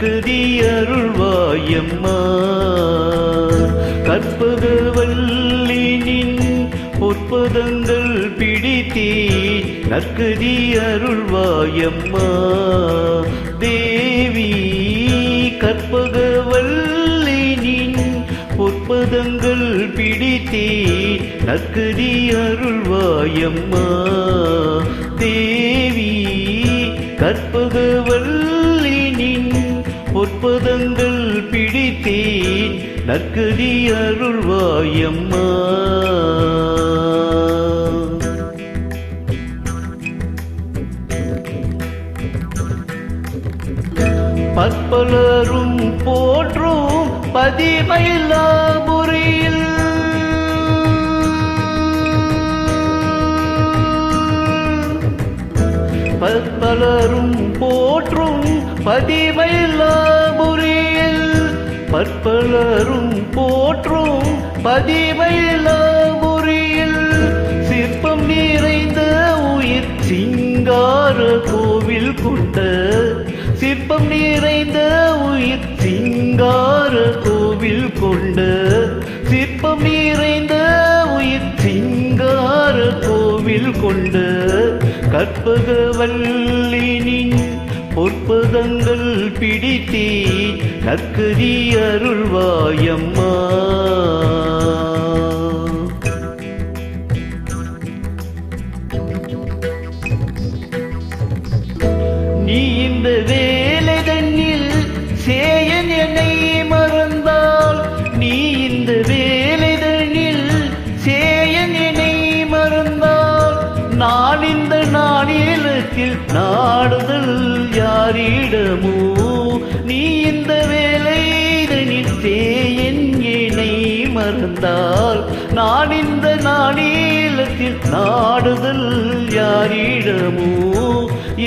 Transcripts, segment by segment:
கதியருள்வாயம்மா. அருள்வாயம்மா கற்பகவல்லினின் பொற்பதங்கள் பிடித்தீ நற்கதி அருள்வாயம்மா. தேவி கற்பகவல்லினின் பொற்பதங்கள் பிடித்தீ நற்கதி அருள்வாயம்மா. தேவி கற்பகவல்லினின் பொற்பதங்கள் பிடித்தேன் நற்கதி அருள்வாயம்மா. பற்பலரும் போற்றும் பதிமயிலாபுரியில் பற்பலரும் போற்றும் பதிமயிலாபுரியில் பற்பலரும் போற்றும். பதிமயிலாபுரியில் சிற்பம் நிறைந்த உயிர் சிங்கார கோவில் கொண்ட சிற்பம் நிறைந்த உயிர் சிங்கார கோவில் கொண்ட. சிற்பம் நிறைந்த உயிர் சிங்கார கோவில் கொண்ட. கற்பகவல்லினின் பொற்பதங்கள் பிடித்தீ கற்கதி அருள்வாயம்மா. நீ இந்த வே நாடுதல் யாரிடமோ நீ இந்த வேலை தன்னில் சேயன் என்னை மறந்தால். நான் இந்த நாளிலத்தில் நாடுதல் யாரிடமோ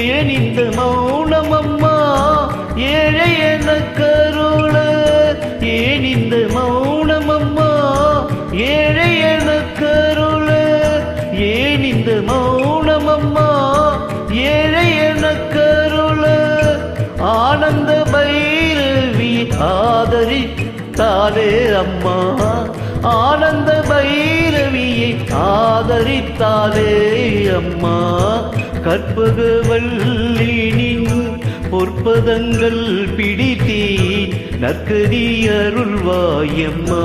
ஏன் இந்த மௌனம் அம்மா? ஏழை என கருள ஏன் இந்த மௌனம் அம்மா? ஏழை என கருள ஏன் இந்த மௌனம் அம்மா? ஏழை என கருள ஆனந்த பைரவி ஆதரித்தாலே அம்மா. ஆனந்த பைரவியை ஆதரித்தாலே அம்மா. கற்பகவல்லினின் பொற்பதங்கள் பிடித்தேன் நற்கதி அருள்வாயம்மா.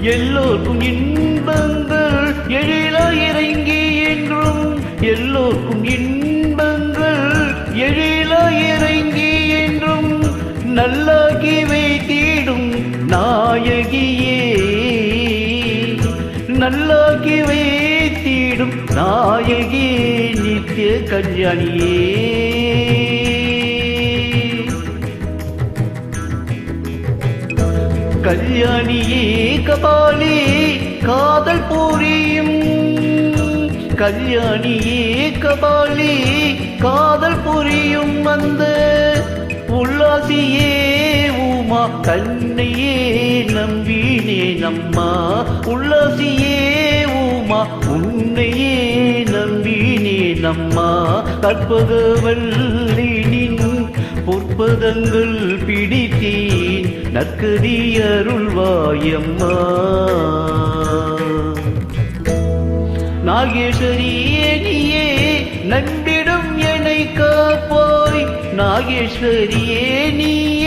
எல்லோருக்கும் இன்பங்கள் நல்லாக்கி வைத்திடும் நாயகி நித்திய கல்யாணியே. கல்யாணியே கபாலி காதல் புரியும். கல்யாணியே கபாலி காதல் புரியும் அந்த உல்லாசியே உமா கண்ணையே நம்பினே நம்மா உல்லாசியே உமா உன்னையே நம்பினே நம்மா. கற்பகவல்லினின் பொற்பதங்கள் பிடித்தேன் நற்கதியருள்வாயம்மா நாகேஸ்வரியே நீயே நம்பிடும் என்னை காப்பாய். நாகேஸ்வரியே நீ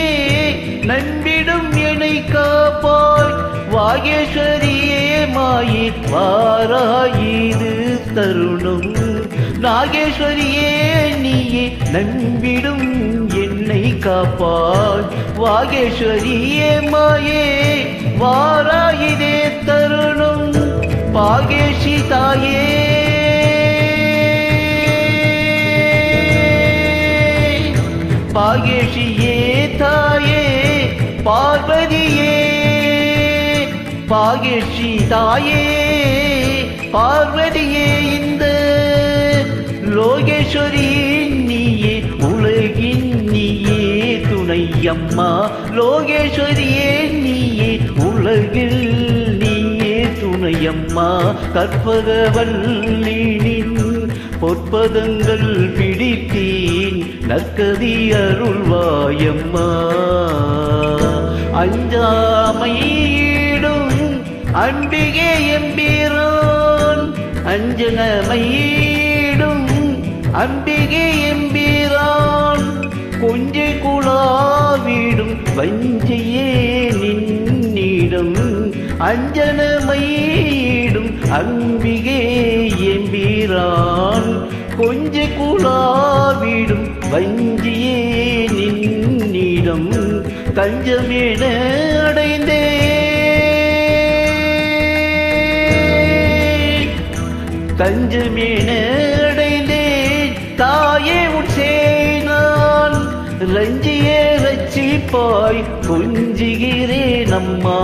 நம்பிடும் என்னை காப்பாய். வாகேஸ்வரியே மாயே வாராயிது தருணம். நாகேஸ்வரியே நீயே நம்பிடும் என்னை காப்பாய். வாகேஸ்வரியே மாயே வாராயிதே தருணம். பாகேஷி தாயே. பாகேஷியே தாயே. பார்வதியே பாகேஷி தாயே பார்வதியே இந்த லோகேஸ்வரி நீயே உலகின் நீயே துணையம்மா. லோகேஸ்வரியே நீயே உலகில் நீயே துணையம்மா. கற்பகவல்லினின் பொற்பதங்கள் பிடித்தீன் நற்கதி அருள்வாயம்மா. அஞ்சாமையிடும் அன்பிகே எம்பீரான். அஞ்சனமையிடும் அன்பிகே எம்பீரான். கொஞ்சை குழாவிடும் வஞ்சையே நின்னிடம். அஞ்சனமையிடும் அன்பிகே எம்பீரான். கொஞ்சை குழாவிடும் வஞ்சியே நின்னிடம் தஞ்சமென அடைந்தே தஞ்சமென அடைந்தேன். தாயே உன் சேனான் ரஞ்சியே ரச்சிப்பாய் கொஞ்சுகிறேன் அம்மா.